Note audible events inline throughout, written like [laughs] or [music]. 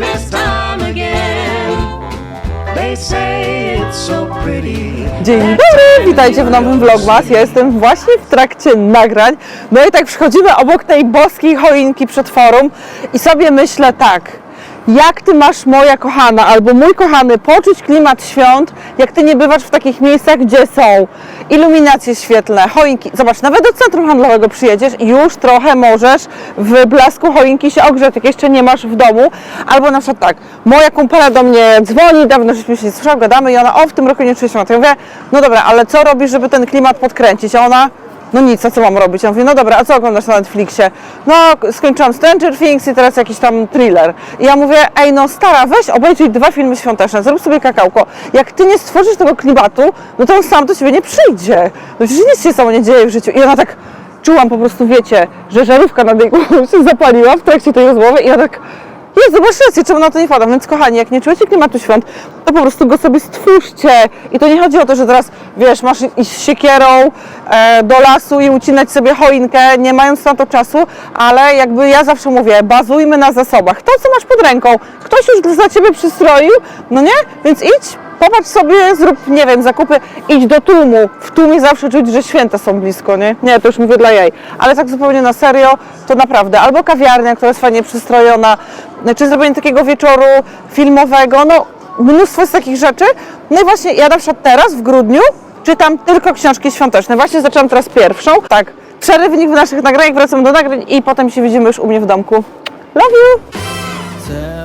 Christmas time again. They say it's so pretty. Dzień dobry, witajcie w nowym Vlogmas. Ja jestem właśnie w trakcie nagrań. No i tak przychodzimy obok tej boskiej choinki przed forum i sobie myślę tak. Jak ty masz, moja kochana, albo mój kochany, poczuć klimat świąt, jak ty nie bywasz w takich miejscach, gdzie są iluminacje świetlne, choinki. Zobacz, nawet do centrum handlowego przyjedziesz i już trochę możesz w blasku choinki się ogrzeć, jak jeszcze nie masz w domu. Albo na przykład tak, moja kumpela do mnie dzwoni, dawno żeśmy się nie słyszały, gadamy i ona, o w tym roku nie czuję świąt. Ja mówię, no dobra, ale co robisz, żeby ten klimat podkręcić? A ona, no nic, a co mam robić? Ja mówię, no dobra, a co oglądasz na Netflixie? No, skończyłam Stranger Things i teraz jakiś tam thriller. I ja mówię, ej no stara, weź obejrzyj dwa filmy świąteczne, zrób sobie kakałko. Jak ty nie stworzysz tego klimatu, no to on sam do ciebie nie przyjdzie. No przecież nic się samo nie dzieje w życiu. I ona tak, czułam po prostu, wiecie, że żarówka nad jej [laughs] się zapaliła w trakcie tej rozmowy i ja tak, Jezu, masz rację, czemu na to nie wpadam? Więc kochani, jak nie czujecie klimatu świąt, to po prostu go sobie stwórzcie. I to nie chodzi o to, że teraz, wiesz, masz iść z siekierą e, do lasu i ucinać sobie choinkę, nie mając na to czasu, ale jakby ja zawsze mówię, bazujmy na zasobach. To, co masz pod ręką, ktoś już za Ciebie przystroił, no nie? Więc idź, popatrz sobie, zrób, nie wiem, zakupy, idź do tłumu. W tłumie zawsze czuć, że święta są blisko, nie? Nie, to już mówię dla jej. Ale tak zupełnie na serio, to naprawdę. Albo kawiarnia, która jest fajnie przystrojona, czy zrobienie takiego wieczoru filmowego, no mnóstwo jest takich rzeczy. No i właśnie ja na przykład teraz, w grudniu, czytam tylko książki świąteczne. Właśnie zaczęłam teraz pierwszą. Tak, przerywnik w naszych nagraniach, wracam do nagrań i potem się widzimy już u mnie w domku. Love you!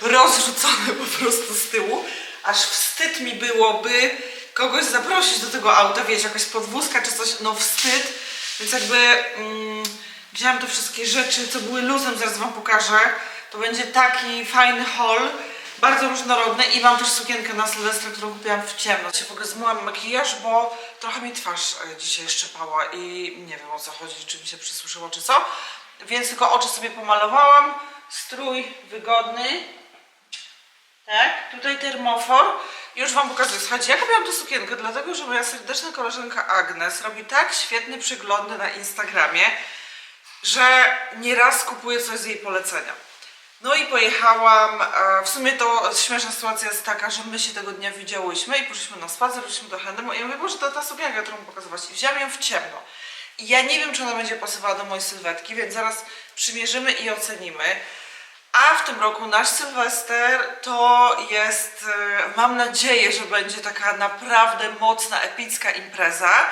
Rozrzucone po prostu z tyłu. Aż wstyd mi byłoby kogoś zaprosić do tego auta, wiecie, jakaś podwózka czy coś, no wstyd. Więc jakby mm, wzięłam te wszystkie rzeczy, co były luzem, zaraz wam pokażę. To będzie taki fajny haul, bardzo różnorodny i mam też sukienkę na Sylwestra, którą kupiłam w ciemno. Się w ogóle zmyłam makijaż, bo trochę mi twarz e, dzisiaj szczepała i nie wiem o co chodzi, czy mi się przysłyszyło, czy co. Więc tylko oczy sobie pomalowałam. Strój wygodny. Tak, tutaj termofor. Już Wam pokazuję. Słuchajcie, ja kupiłam tę sukienkę, dlatego że moja serdeczna koleżanka Agnes robi tak świetne przeglądy na Instagramie, że nieraz kupuję coś z jej polecenia. No i pojechałam, w sumie to śmieszna sytuacja jest taka, że my się tego dnia widziałyśmy i poszliśmy na spacer, poszliśmy do Handemu i ja mówię, może to ta sukienka, którą pokazywać. I wziąłem ją w ciemno. I ja nie wiem, czy ona będzie pasowała do mojej sylwetki, więc zaraz przymierzymy i ocenimy. A w tym roku nasz Sylwester to jest, e, mam nadzieję, że będzie taka naprawdę mocna, epicka impreza,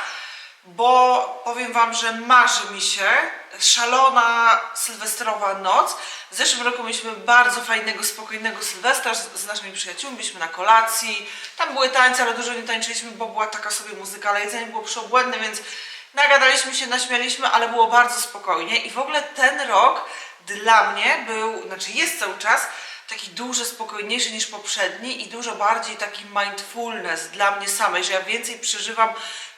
bo powiem Wam, że marzy mi się szalona sylwestrowa noc. W zeszłym roku mieliśmy bardzo fajnego, spokojnego Sylwestra z, z naszymi przyjaciółmi, byliśmy na kolacji, tam były tańce, ale dużo nie tańczyliśmy, bo była taka sobie muzyka, ale jedzenie było przeobłędne, więc nagadaliśmy się, naśmialiśmy, ale było bardzo spokojnie i w ogóle ten rok dla mnie był, znaczy jest cały czas taki dużo spokojniejszy niż poprzedni i dużo bardziej taki mindfulness dla mnie samej, że ja więcej przeżywam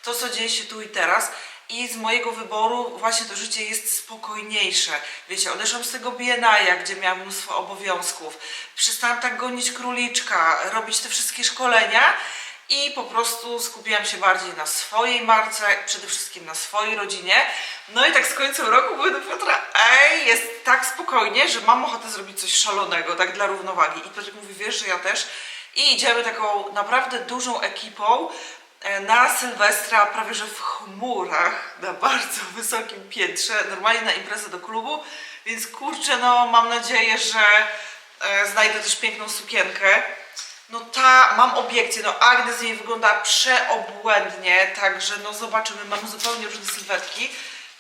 to, co dzieje się tu i teraz i z mojego wyboru właśnie to życie jest spokojniejsze. Wiecie, odeszłam z tego BNI, gdzie miałam mnóstwo obowiązków. Przestałam tak gonić króliczka, robić te wszystkie szkolenia i po prostu skupiłam się bardziej na swojej marce, przede wszystkim na swojej rodzinie. No i tak z końcem roku mówię do Piotra, ej, jest tak spokojnie, że mam ochotę zrobić coś szalonego, tak dla równowagi. I Piotr mówi, wiesz, że ja też. I idziemy taką naprawdę dużą ekipą e, na Sylwestra, prawie że w chmurach, na bardzo [laughs] wysokim piętrze, normalnie na imprezę do klubu. Więc kurczę, no mam nadzieję, że e, znajdę też piękną sukienkę. No ta, mam obiekcję, no Agnes jej wygląda przeobłędnie, także no zobaczymy, mamy zupełnie różne sylwetki.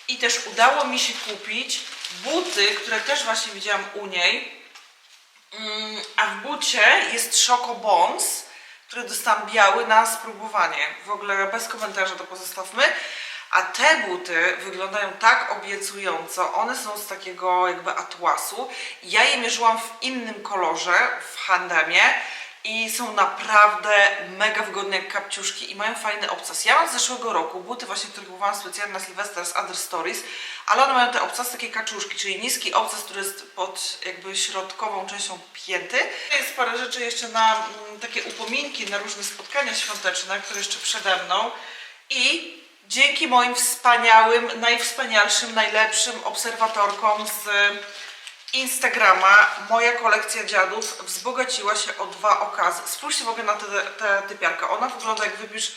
I też udało mi się kupić buty, które też właśnie widziałam u niej. Mm, a w bucie jest Choco Bones, który dostałam biały na spróbowanie. W ogóle bez komentarza to pozostawmy. A te buty wyglądają tak obiecująco. One są z takiego jakby atłasu. Ja je mierzyłam w innym kolorze w Handemie i są naprawdę mega wygodne jak kapciuszki i mają fajny obcas. Ja mam z zeszłego roku buty właśnie, które kupowałam specjalnie na Sylwester z Other Stories, ale one mają te obcasy takie kaczuszki, czyli niski obcas, który jest pod jakby środkową częścią pięty. Jest parę rzeczy jeszcze na mm, takie upominki, na różne spotkania świąteczne, które jeszcze przede mną i dzięki moim wspaniałym, najwspanialszym, najlepszym obserwatorkom z Instagrama moja kolekcja dziadów wzbogaciła się o dwa okazy. Spójrzcie w ogóle na tę typiarkę. Ona wygląda jak wypisz,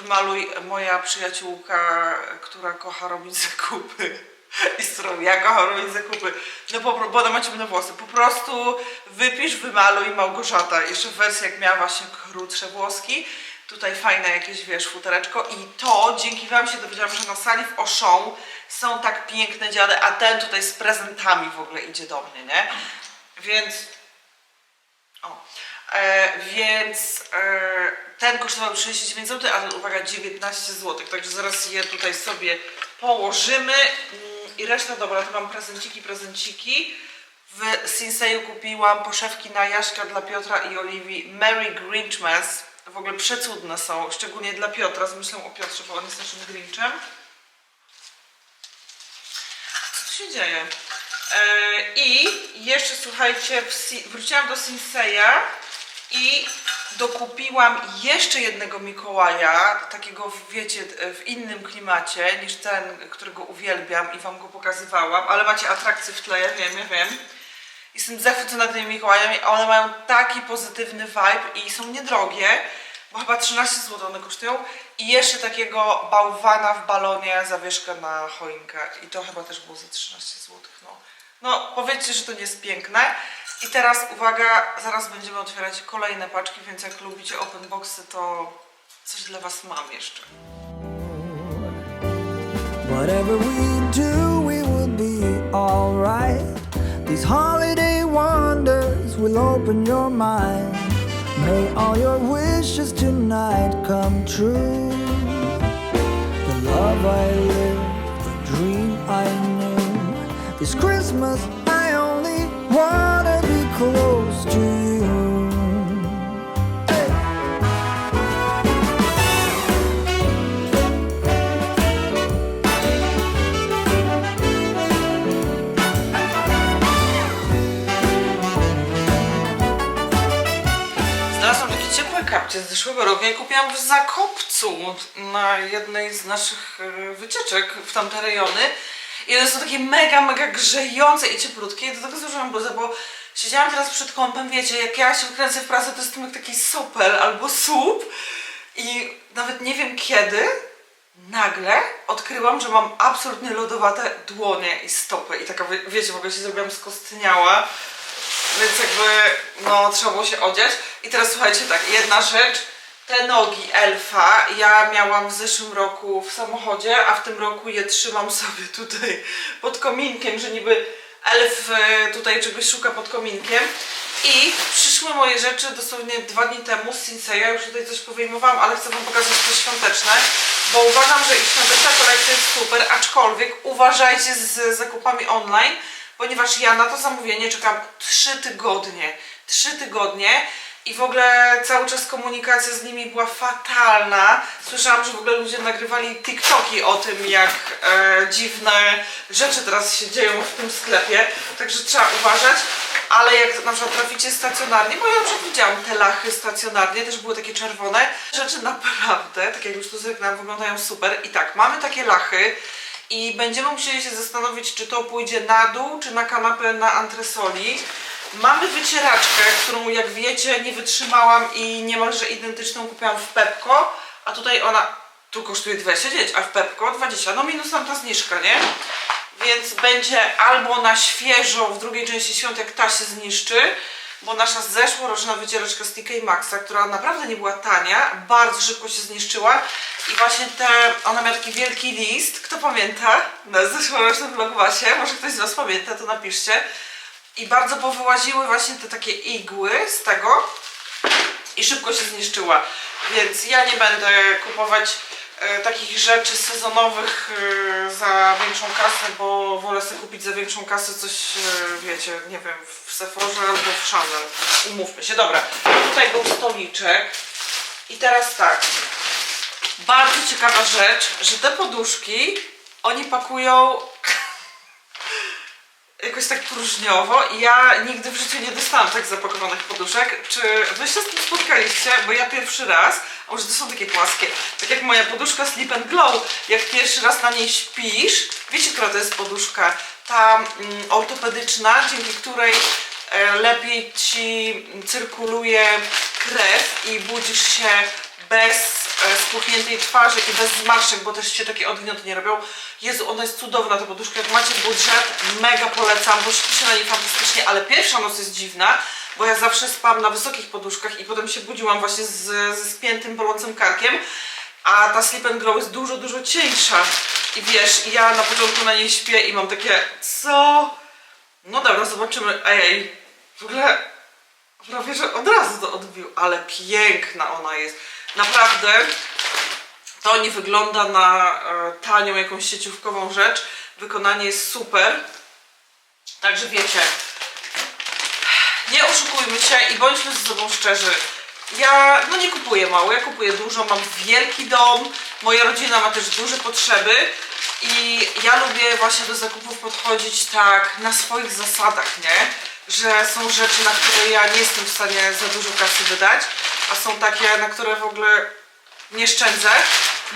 wymaluj moja przyjaciółka, która kocha robić zakupy. [laughs] I którą ja kocham robić zakupy. No po, bo ona ma ciemne włosy. Po prostu wypisz, wymaluj Małgorzata. Jeszcze w wersji jak miała właśnie krótsze włoski. Tutaj fajne jakieś, wiesz, futereczko. I to dzięki Wam się dowiedziałam, że na sali w Auchan są tak piękne dziady, a ten tutaj z prezentami w ogóle idzie do mnie, nie? Więc o. E, więc e, ten kosztował 39 zł, ale uwaga 19 zł. Także zaraz je tutaj sobie położymy. Mm, I reszta dobra, to mam prezenciki, prezenciki. W Sinseju kupiłam poszewki na Jaśka dla Piotra i Oliwii Merry Grinchmas. W ogóle przecudne są, szczególnie dla Piotra, z myślą o Piotrze, bo on jest naszym Grinchem. Co tu się dzieje? E, I jeszcze słuchajcie, wróciłam do Sinseya i dokupiłam jeszcze jednego Mikołaja, takiego wiecie, w innym klimacie niż ten, którego uwielbiam i wam go pokazywałam, ale macie atrakcje w tle, ja wiem, ja wiem. Jestem zachwycona tymi Mikołajami, a one mają taki pozytywny vibe i są niedrogie, bo chyba 13 zł one kosztują. I jeszcze takiego bałwana w balonie, zawieszkę na choinkę. I to chyba też było za 13 zł. No, no powiedzcie, że to nie jest piękne. I teraz uwaga, zaraz będziemy otwierać kolejne paczki, więc jak lubicie open boxy, to coś dla Was mam jeszcze. Whatever we do, we will be alright. These will open your mind. May all your wishes tonight come true. The love I lived, the dream I knew. This Christmas, I only wanna be close to you. Z zeszłego roku. Ja kupiłam w Zakopcu na jednej z naszych e, wycieczek w tamte rejony. I one są takie mega, mega grzejące i cieplutkie. I do tego zużyłam bluzę, bo siedziałam teraz przed kąpem, wiecie, jak ja się wkręcę w pracę, to jestem jak taki sopel albo słup. I nawet nie wiem kiedy, nagle odkryłam, że mam absolutnie lodowate dłonie i stopy. I taka, wie- wiecie, w ogóle się zrobiłam skostniała. Więc jakby, no, trzeba było się odziać. I teraz słuchajcie, tak, jedna rzecz. Te nogi elfa ja miałam w zeszłym roku w samochodzie, a w tym roku je trzymam sobie tutaj pod kominkiem, że niby elf e, tutaj czegoś szuka pod kominkiem. I przyszły moje rzeczy dosłownie dwa dni temu z Sinseya, już tutaj coś powyjmowałam, ale chcę wam pokazać coś świąteczne, bo uważam, że ich świąteczna kolekcja jest super, aczkolwiek uważajcie z zakupami online, ponieważ ja na to zamówienie czekam 3 tygodnie. 3 tygodnie i w ogóle cały czas komunikacja z nimi była fatalna. Słyszałam, że w ogóle ludzie nagrywali TikToki o tym, jak e, dziwne rzeczy teraz się dzieją w tym sklepie. Także trzeba uważać. Ale jak na przykład traficie stacjonarnie, bo ja przykład widziałam te lachy stacjonarnie, też były takie czerwone. Rzeczy naprawdę, tak jak już tu zerknęłam, wyglądają super. I tak, mamy takie lachy i będziemy musieli się zastanowić, czy to pójdzie na dół, czy na kanapę na antresoli. Mamy wycieraczkę, którą jak wiecie nie wytrzymałam i niemalże identyczną kupiłam w Pepko, a tutaj ona tu kosztuje 29, a w Pepko 20. No minus tam ta zniżka, nie? Więc będzie albo na świeżo w drugiej części świąt, jak ta się zniszczy, bo nasza zeszłoroczna wycieraczka z TK Maxa, która naprawdę nie była tania, bardzo szybko się zniszczyła i właśnie te, ona miała taki wielki list, kto pamięta, na zeszłorocznym vlogmasie, może ktoś z Was pamięta, to napiszcie. I bardzo powyłaziły właśnie te takie igły z tego i szybko się zniszczyła, więc ja nie będę kupować takich rzeczy sezonowych e, za większą kasę, bo wolę sobie kupić za większą kasę coś, e, wiecie, nie wiem, w Sephorze albo w Chanel. Umówmy się. Dobra, tutaj był stoliczek i teraz tak, bardzo ciekawa rzecz, że te poduszki oni pakują jakoś tak próżniowo ja nigdy w życiu nie dostałam tak zapakowanych poduszek. Czy wy się z tym spotkaliście? Bo ja pierwszy raz, a może to są takie płaskie, tak jak moja poduszka Sleep and Glow, jak pierwszy raz na niej śpisz, wiecie, która to jest poduszka? Ta mm, ortopedyczna, dzięki której e, lepiej ci cyrkuluje krew i budzisz się bez spuchniętej twarzy i bez zmarszczek, bo też się takie odgniąty nie robią. Jezu, ona jest cudowna ta poduszka. Jak macie budżet, mega polecam, bo śpi się na niej fantastycznie, ale pierwsza noc jest dziwna, bo ja zawsze spałam na wysokich poduszkach i potem się budziłam właśnie z, ze spiętym, bolącym karkiem, a ta Sleep and Glow jest dużo, dużo cieńsza. I wiesz, ja na początku na niej śpię i mam takie, co? No dobra, zobaczymy. Ej, w ogóle prawie, że od razu to odbił, ale piękna ona jest. Naprawdę to nie wygląda na e, tanią jakąś sieciówkową rzecz. Wykonanie jest super. Także wiecie, nie oszukujmy się i bądźmy ze sobą szczerzy. Ja no nie kupuję mało, ja kupuję dużo, mam wielki dom, moja rodzina ma też duże potrzeby i ja lubię właśnie do zakupów podchodzić tak na swoich zasadach, nie? Że są rzeczy, na które ja nie jestem w stanie za dużo kasy wydać, a są takie, na które w ogóle nie szczędzę.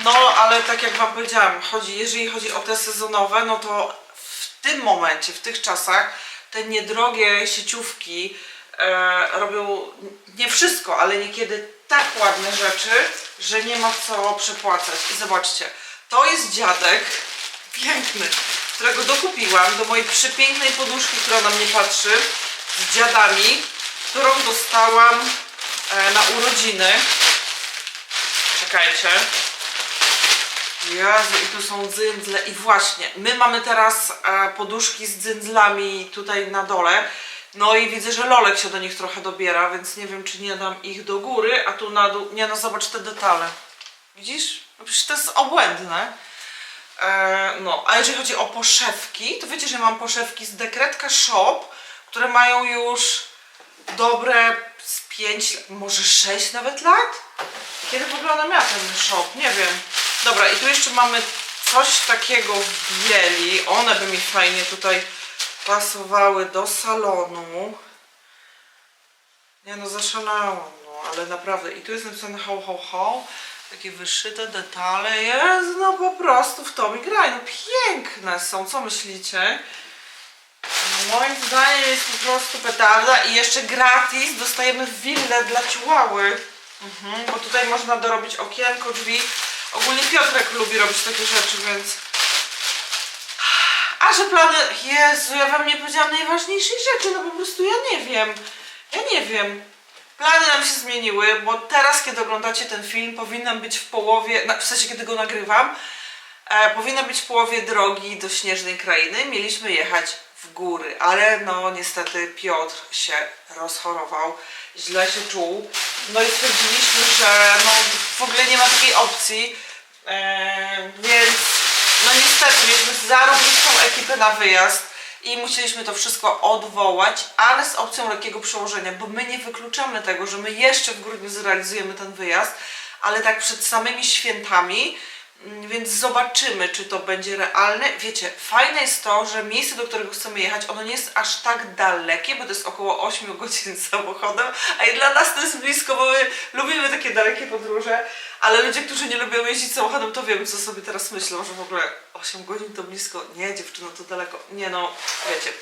No, ale tak jak Wam powiedziałam, chodzi, jeżeli chodzi o te sezonowe, no to w tym momencie, w tych czasach, te niedrogie sieciówki e, robią nie wszystko, ale niekiedy tak ładne rzeczy, że nie ma co przepłacać. I zobaczcie, to jest dziadek piękny, którego dokupiłam do mojej przepięknej poduszki, która na mnie patrzy, z dziadami, którą dostałam e, na urodziny. Czekajcie. Jezu, i tu są dzyndzle. I właśnie, my mamy teraz e, poduszki z dzyndzlami tutaj na dole. No i widzę, że Lolek się do nich trochę dobiera, więc nie wiem, czy nie dam ich do góry, a tu na dół. Nie no, zobacz te detale. Widzisz? No przecież to jest obłędne. E, no, a jeżeli chodzi o poszewki, to wiecie, że mam poszewki z Dekretka Shop, które mają już dobre z 5, może 6 nawet lat? Kiedy w ogóle ona miała ten shop? Nie wiem. Dobra, i tu jeszcze mamy coś takiego w bieli. One by mi fajnie tutaj pasowały do salonu. Nie no, zaszalałam, no, ale naprawdę. I tu jest napisane ho, ho, ho. Takie wyszyte detale. Jezu, no po prostu w to mi. No piękne są, co myślicie? Moim zdaniem jest po prostu petarda i jeszcze gratis dostajemy willę dla ciułały. Mhm, bo tutaj można dorobić okienko, drzwi. Ogólnie Piotrek lubi robić takie rzeczy, więc... A że plany... Jezu, ja wam nie powiedziałam najważniejszej rzeczy, no po prostu ja nie wiem. Ja nie wiem. Plany nam się zmieniły, bo teraz, kiedy oglądacie ten film, powinnam być w połowie, w sensie, kiedy go nagrywam, e, powinna być w połowie drogi do Śnieżnej Krainy. Mieliśmy jechać w góry, ale no niestety Piotr się rozchorował, źle się czuł. No i stwierdziliśmy, że no w ogóle nie ma takiej opcji, e, więc no niestety mieliśmy zarąbistą ekipę na wyjazd i musieliśmy to wszystko odwołać, ale z opcją lekkiego przełożenia, bo my nie wykluczamy tego, że my jeszcze w grudniu zrealizujemy ten wyjazd, ale tak przed samymi świętami, więc zobaczymy, czy to będzie realne. Wiecie, fajne jest to, że miejsce, do którego chcemy jechać, ono nie jest aż tak dalekie, bo to jest około 8 godzin [laughs] samochodem, a i dla nas to jest blisko, bo my lubimy takie dalekie podróże, ale ludzie, którzy nie lubią jeździć samochodem, to wiem, co sobie teraz myślą, że w ogóle 8 godzin to blisko. Nie, dziewczyno, to daleko. Nie no, wiecie.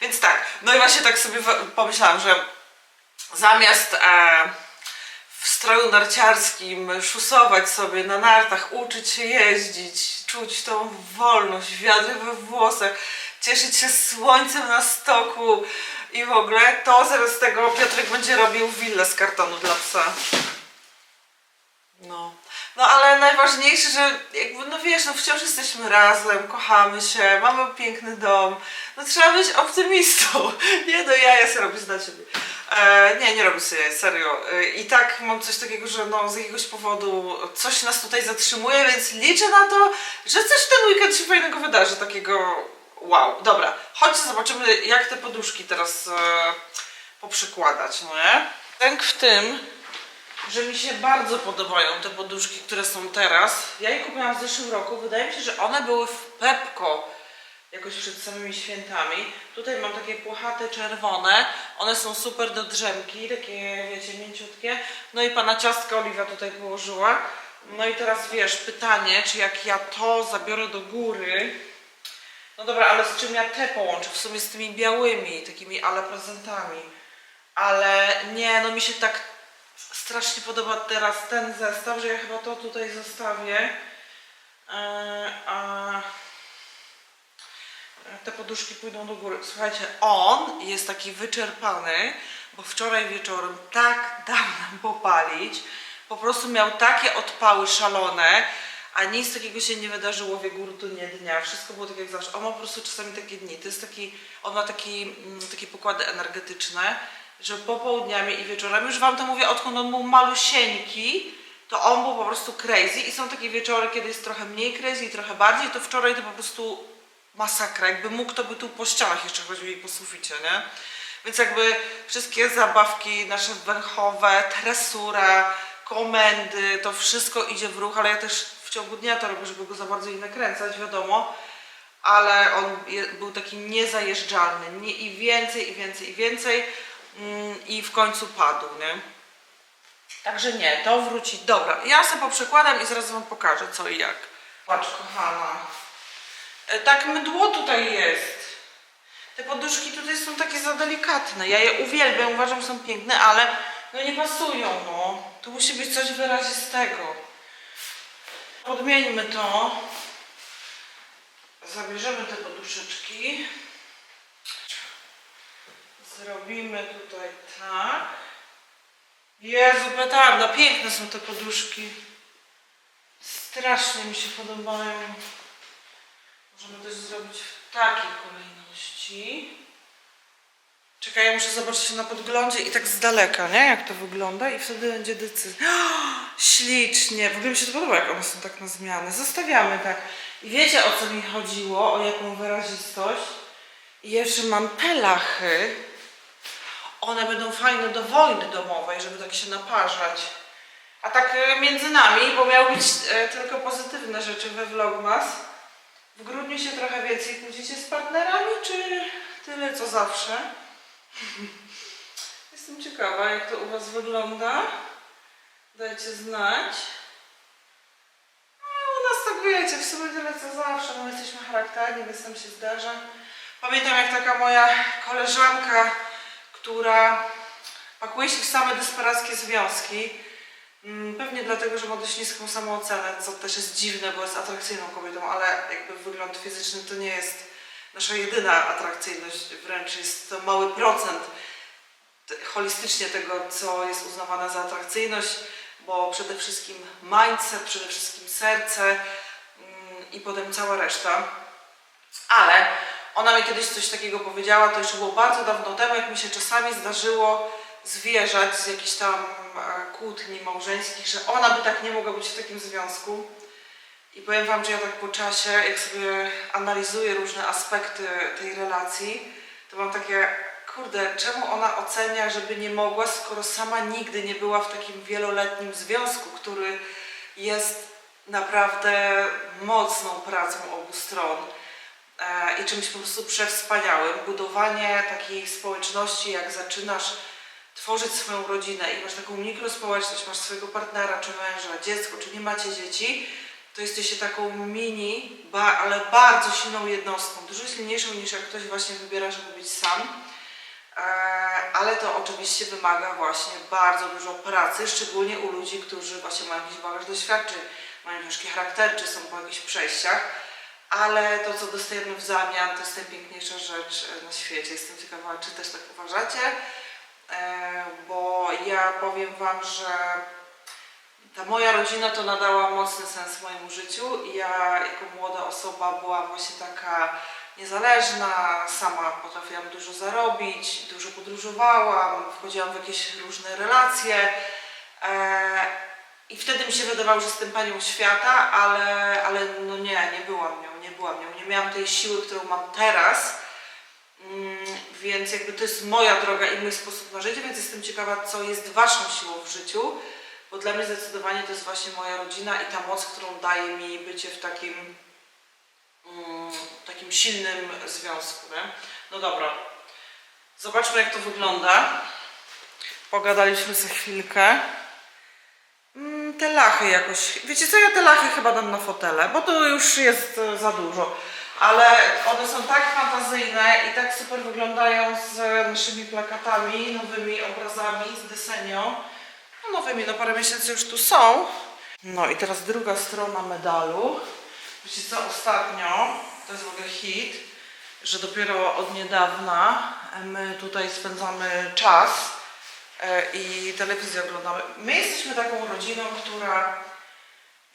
Więc tak, no i właśnie tak sobie pomyślałam, że zamiast e, w stroju narciarskim szusować sobie na nartach, uczyć się jeździć, czuć tą wolność, wiatry we włosach, cieszyć się słońcem na stoku i w ogóle, to zaraz tego Piotrek będzie robił willę z kartonu dla psa. No. No ale najważniejsze, że jakby, no wiesz, no wciąż jesteśmy razem, kochamy się, mamy piękny dom. No trzeba być optymistą. [laughs] Nie no, ja sobie robię dla ciebie. E, nie, nie robię sobie, serio. E, I tak mam coś takiego, że no z jakiegoś powodu coś nas tutaj zatrzymuje, więc liczę na to, że coś ten weekend się fajnego wydarzy, takiego wow. Dobra, chodźcie zobaczymy jak te poduszki teraz e, poprzykładać, no nie? Tęk w tym, że mi się bardzo podobają te poduszki, które są teraz. Ja je kupiłam w zeszłym roku. Wydaje mi się, że one były w Pepko jakoś przed samymi świętami. Tutaj mam takie płochate czerwone, one są super do drzemki, takie wiecie, mięciutkie. No i pana ciastka Oliwia tutaj położyła. No i teraz wiesz, pytanie, czy jak ja to zabiorę do góry, no dobra, ale z czym ja te połączę? W sumie z tymi białymi, takimi ale prezentami. Ale nie, no mi się tak strasznie podoba teraz ten zestaw, że ja chyba to tutaj zostawię. Eee, a te poduszki pójdą do góry. Słuchajcie, on jest taki wyczerpany, bo wczoraj wieczorem tak dał nam popalić. Po prostu miał takie odpały szalone, a nic takiego się nie wydarzyło w jego rutynie dnia. Wszystko było tak jak zawsze. On ma po prostu czasami takie dni. To jest taki, on ma taki, mm, takie pokłady energetyczne, że popołudniami i wieczorami, już wam to mówię, odkąd on był malusieńki, to on był po prostu crazy i są takie wieczory, kiedy jest trochę mniej crazy i trochę bardziej, to wczoraj to po prostu masakra. Jakby mógł, to by tu po ścianach jeszcze chodził i po suficie, nie? Więc jakby wszystkie zabawki nasze węchowe, tresura, komendy, to wszystko idzie w ruch, ale ja też w ciągu dnia to robię, żeby go za bardzo nie nakręcać, wiadomo. Ale on je, był taki niezajeżdżalny, nie, i więcej, i więcej, i więcej. Mm, I w końcu padł, nie? Także nie, to wróci. Dobra, ja sobie poprzekładam i zaraz wam pokażę co i jak. Patrz, kochana. E, Tak mydło tutaj jest. Te poduszki tutaj są takie za delikatne. Ja je uwielbiam, uważam, są piękne, ale no nie pasują, no. To musi być coś wyrazistego. Podmieńmy to. Zabierzemy te poduszeczki. Zrobimy tutaj tak. Jezu, petarda, piękne są te poduszki. Strasznie mi się podobają. Możemy też zrobić w takiej kolejności. Czekaj, ja muszę zobaczyć na podglądzie i tak z daleka, nie? Jak to wygląda i wtedy będzie decyzja. [gasps] Ślicznie. W ogóle mi się to podoba, jak one są tak na zmianę. Zostawiamy tak. I wiecie, o co mi chodziło? O jaką wyrazistość? I jeszcze mam te lachy. One będą fajne do wojny domowej, żeby tak się naparzać. A tak e, między nami, bo miały być e, tylko pozytywne rzeczy we Vlogmas. W grudniu się trochę więcej kłócicie z partnerami, czy tyle co zawsze? [laughs] Jestem ciekawa, jak to u Was wygląda. Dajcie znać. No, u nas tak wiecie, w sumie tyle co zawsze. No, my jesteśmy charakterni, więc tam się zdarza. Pamiętam, jak taka moja koleżanka, która pakuje się w same desperackie związki. Mm, Pewnie dlatego, że ma dość niską samoocenę, co też jest dziwne, bo jest atrakcyjną kobietą, ale jakby wygląd fizyczny to nie jest nasza jedyna atrakcyjność, wręcz jest to mały procent holistycznie tego, co jest uznawane za atrakcyjność, bo przede wszystkim mindset, przede wszystkim serce mm, i potem cała reszta. Ale ona mi kiedyś coś takiego powiedziała, to jeszcze było bardzo dawno temu, jak mi się czasami zdarzyło zwierzać z jakichś tam kłótni małżeńskich, że ona by tak nie mogła być w takim związku. I powiem Wam, że ja tak po czasie, jak sobie analizuję różne aspekty tej relacji, to mam takie, kurde, czemu ona ocenia, żeby nie mogła, skoro sama nigdy nie była w takim wieloletnim związku, który jest naprawdę mocną pracą obu stron e, i czymś po prostu przewspaniałym. Budowanie takiej społeczności, jak zaczynasz tworzyć swoją rodzinę i masz taką mikrospołeczność, masz swojego partnera, czy męża, dziecko, czy nie macie dzieci, to jesteście taką mini, ba, ale bardzo silną jednostką, dużo silniejszą niż jak ktoś właśnie wybiera, żeby być sam. E, ale to oczywiście wymaga właśnie bardzo dużo pracy, szczególnie u ludzi, którzy właśnie mają jakiś bagaż doświadczeń, mają ciężkie charaktery, czy są po jakichś przejściach. Ale to, co dostajemy w zamian, to jest najpiękniejsza rzecz na świecie. Jestem ciekawa, czy też tak uważacie, bo ja powiem Wam, że ta moja rodzina to nadała mocny sens mojemu życiu ja jako młoda osoba byłam właśnie taka niezależna, sama potrafiłam dużo zarobić, dużo podróżowałam, wchodziłam w jakieś różne relacje e, i wtedy mi się wydawało, że jestem panią świata, ale, ale no nie, nie byłam nią, nie byłam nią, nie miałam tej siły, którą mam teraz, Mm, więc jakby to jest moja droga i mój sposób na życie, więc jestem ciekawa, co jest waszą siłą w życiu, bo dla mnie zdecydowanie to jest właśnie moja rodzina i ta moc, którą daje mi bycie w takim mm, takim silnym związku, nie? No dobra. Zobaczmy jak to wygląda. Pogadaliśmy za chwilkę. Mm, Te lachy jakoś. Wiecie co, ja te lachy chyba dam na fotele, bo to już jest e, za dużo. Ale one są tak fantazyjne i tak super wyglądają z naszymi plakatami, nowymi obrazami, z desenią. No nowymi, no parę miesięcy już tu są. No i teraz druga strona medalu. Wiecie co, ostatnio, to jest w ogóle hit, że dopiero od niedawna my tutaj spędzamy czas e, i telewizję oglądamy. My jesteśmy taką rodziną, która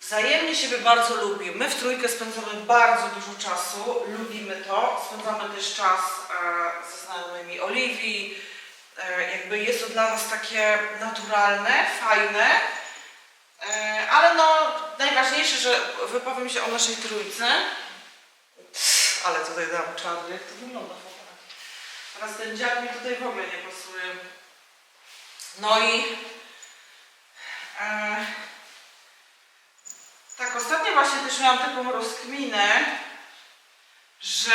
wzajemnie siebie bardzo lubi. My w trójkę spędzamy bardzo dużo czasu, lubimy to. Spędzamy też czas e, ze znajomymi Oliwii. E, jakby jest to dla nas takie naturalne, fajne. E, ale no, najważniejsze, że wypowiem się o naszej trójce. Ale tutaj dam czarny, jak to wygląda. Teraz ten dziad mi tutaj w ogóle nie pasuje. No i e, tak, ostatnio właśnie też miałam taką rozkminę, że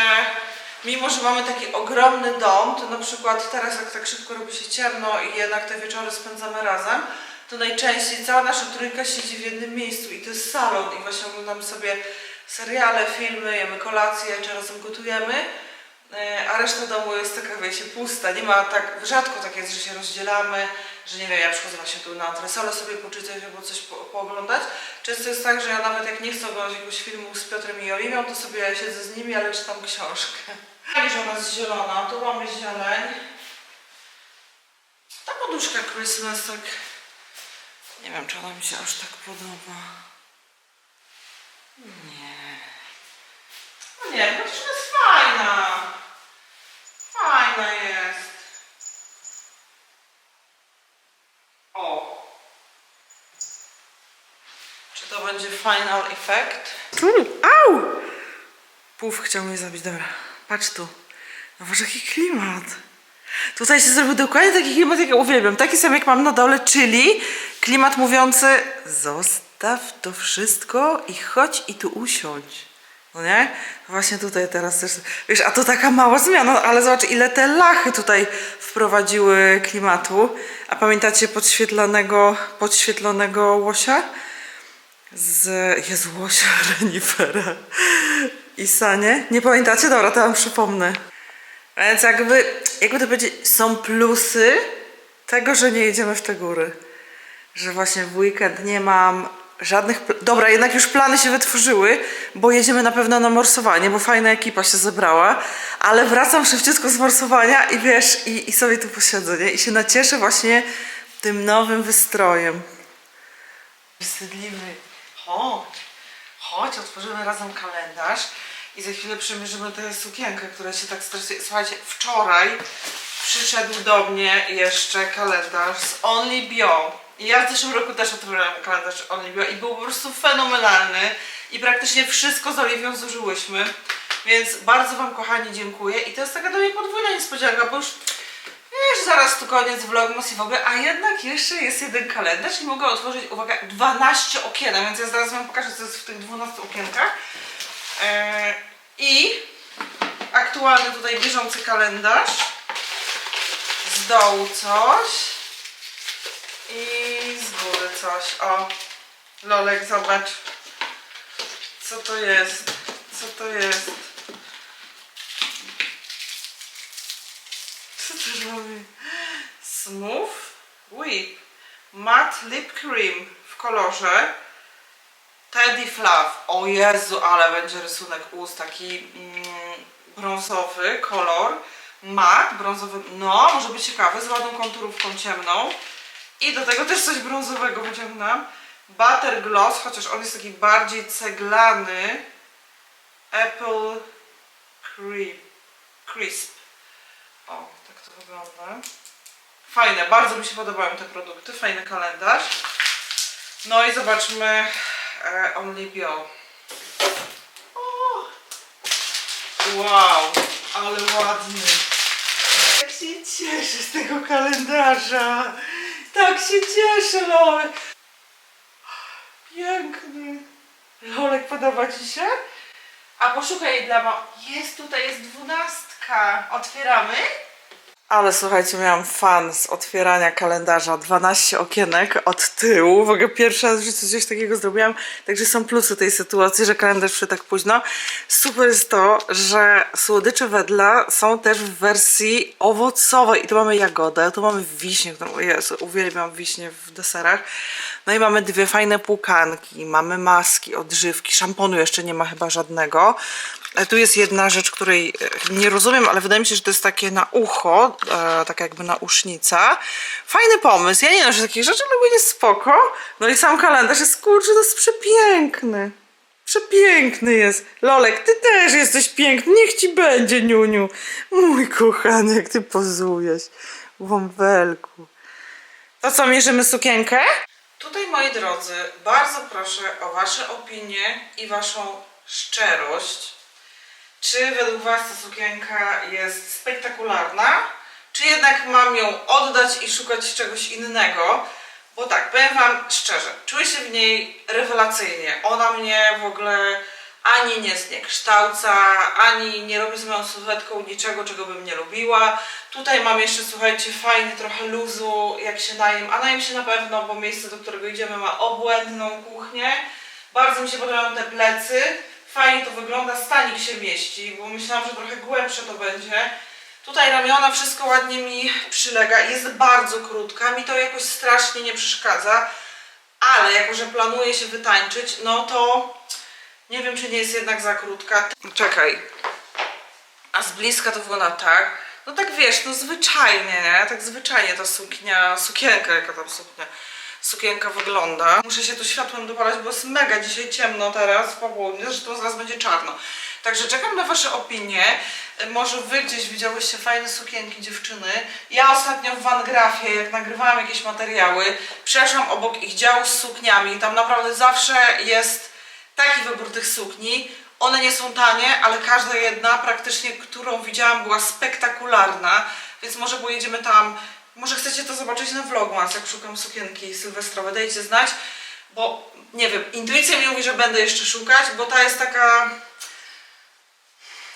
mimo, że mamy taki ogromny dom, to na przykład teraz jak tak szybko robi się ciemno i jednak te wieczory spędzamy razem, to najczęściej cała nasza trójka siedzi w jednym miejscu i to jest salon i właśnie oglądamy sobie seriale, filmy, jemy kolację, czy razem gotujemy, a reszta domu jest taka, wiecie, pusta. Nie ma tak, rzadko tak jest, że się rozdzielamy, że nie wiem, ja przychodzę właśnie tu na antresolę sobie poczytać albo coś po, pooglądać. Często jest tak, że ja nawet jak nie chcę oglądać jakiegoś filmu z Piotrem i Oliwią, to sobie siedzę z nimi, ale czytam książkę. Fajnie, [laughs] że ona jest zielona, tu mamy zieleń. Ta poduszka Christmas tak... Nie wiem, czy ona mi się aż tak podoba. Nie. No nie, no przecież jest. Fajna jest. O. Czy to będzie final effect? Au! Puf chciał mnie zabić, dobra. Patrz tu. No boże, jaki klimat. Tutaj się zrobił dokładnie taki klimat, jak ja uwielbiam. Taki sam jak mam na dole, czyli klimat mówiący zostaw to wszystko i chodź i tu usiądź. No nie? Właśnie tutaj teraz też, wiesz, a to taka mała zmiana, ale zobacz ile te lachy tutaj wprowadziły klimatu. A pamiętacie podświetlonego, podświetlonego łosia? Z, Jezu, łosia [laughs] renifera i sanie. Nie pamiętacie? Dobra, to wam przypomnę. Więc jakby, jakby to powiedzieć, są plusy tego, że nie jedziemy w te góry. Że właśnie w weekend nie mam żadnych... Dobra, jednak już plany się wytworzyły, bo jedziemy na pewno na morsowanie, bo fajna ekipa się zebrała, ale wracam szybciutko z morsowania i wiesz, i, i sobie tu posiedzę, nie? I się nacieszę właśnie tym nowym wystrojem. Wstydliwy. Chodź, chodź, otworzymy razem kalendarz i za chwilę przymierzymy tę sukienkę, która się tak stresuje. Słuchajcie, wczoraj przyszedł do mnie jeszcze kalendarz z Only Bio. I ja w zeszłym roku też otworzyłam kalendarz Only Bio i był po prostu fenomenalny i praktycznie wszystko z Oliwią zużyłyśmy. Więc bardzo Wam kochani dziękuję i to jest taka do mnie podwójna niespodzianka, bo już Wiesz, zaraz tu koniec vlogmas i w ogóle, a jednak jeszcze jest jeden kalendarz i mogę otworzyć, uwaga, 12 okienek, więc ja zaraz Wam pokażę, co jest w tych 12 okienkach. Eee, I aktualny tutaj bieżący kalendarz. Z dołu coś. I z góry coś. O, Lolek, zobacz. Co to jest? Co to jest? Smooth Whip Matte Lip Cream w kolorze Teddy Fluff. O Jezu, ale będzie rysunek ust taki mm, brązowy kolor. Mat brązowy, no może być ciekawy, z ładną konturówką ciemną. I do tego też coś brązowego wyciągnęłam. Butter Gloss, chociaż on jest taki bardziej ceglany. Apple Cream, Crisp. O, tak to wygląda. Fajne, bardzo mi się podobają te produkty. Fajny kalendarz. No i zobaczmy e, Only Bio. O! Wow, ale ładny. Jak się cieszę z tego kalendarza. Tak się cieszę, Lolek. Piękny. Lolek, podoba Ci się? A poszukaj dla ma... Jest, tutaj jest dwunastka. Otwieramy? Ale słuchajcie, miałam fan z otwierania kalendarza. 12 okienek od tyłu. W ogóle pierwszy raz w życiu coś takiego zrobiłam. Także są plusy tej sytuacji, że kalendarz przyszedł tak późno. Super jest to, że słodycze wedla są też w wersji owocowej. I tu mamy jagodę, tu mamy wiśnie, którą Jezu, uwielbiam wiśnie w deserach. No i mamy dwie fajne płukanki, mamy maski, odżywki, szamponu jeszcze nie ma chyba żadnego. Tu jest jedna rzecz, której nie rozumiem, ale wydaje mi się, że to jest takie na ucho, e, tak jakby na usznica. Fajny pomysł. Ja nie wiem, że takich rzeczy lubię, jest spoko. No i sam kalendarz jest, kurczę, to jest przepiękny. Przepiękny jest. Lolek, ty też jesteś piękny. Niech ci będzie, Niuniu. Mój kochany, jak ty pozujesz. Bąbelku. To co, mierzymy sukienkę? Tutaj, moi drodzy, bardzo proszę o Wasze opinie i Waszą szczerość. Czy według Was ta sukienka jest spektakularna? Czy jednak mam ją oddać i szukać czegoś innego? Bo tak, powiem Wam szczerze, czuję się w niej rewelacyjnie. Ona mnie w ogóle ani nie zniekształca, ani nie robi z moją sylwetką niczego, czego bym nie lubiła. Tutaj mam jeszcze, słuchajcie, fajny trochę luzu, jak się najem, a najem się na pewno, bo miejsce, do którego idziemy ma obłędną kuchnię. Bardzo mi się podobają te plecy. Fajnie to wygląda, stanik się mieści, bo myślałam, że trochę głębsze to będzie. Tutaj ramiona, wszystko ładnie mi przylega. Jest bardzo krótka, mi to jakoś strasznie nie przeszkadza. Ale jako, że planuję się wytańczyć, no to nie wiem, czy nie jest jednak za krótka. Czekaj. A z bliska to wygląda tak. No tak wiesz, no zwyczajnie, nie? Tak zwyczajnie ta suknia, sukienka, jaka tam suknia, sukienka wygląda. Muszę się tu światłem dopalać, bo jest mega dzisiaj ciemno teraz, po południu, zresztą zaraz będzie czarno. Także czekam na Wasze opinie. Może Wy gdzieś widziałyście fajne sukienki dziewczyny. Ja ostatnio w Van Grafie, jak nagrywałam jakieś materiały, przeszłam obok ich działu z sukniami. Tam naprawdę zawsze jest taki wybór tych sukni. One nie są tanie, ale każda jedna, praktycznie, którą widziałam, była spektakularna. Więc może pojedziemy tam. Może chcecie to zobaczyć na vlogmas, jak szukam sukienki sylwestrowe. Dajcie znać, bo nie wiem, intuicja mi mówi, że będę jeszcze szukać, bo ta jest taka...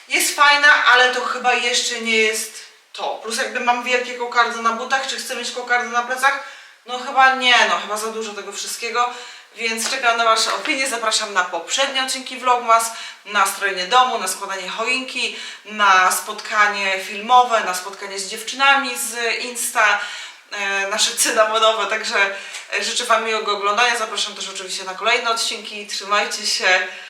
Jest fajna, ale to chyba jeszcze nie jest to. Plus jakby mam wielkie kokardy na butach, czy chcę mieć kokardy na plecach? No chyba nie, no chyba za dużo tego wszystkiego. Więc czekam na Wasze opinie, zapraszam na poprzednie odcinki Vlogmas, na strojenie domu, na składanie choinki, na spotkanie filmowe, na spotkanie z dziewczynami z Insta, e, nasze [laughs] cynamonowe, także e, życzę Wam miłego oglądania, zapraszam też oczywiście na kolejne odcinki, trzymajcie się,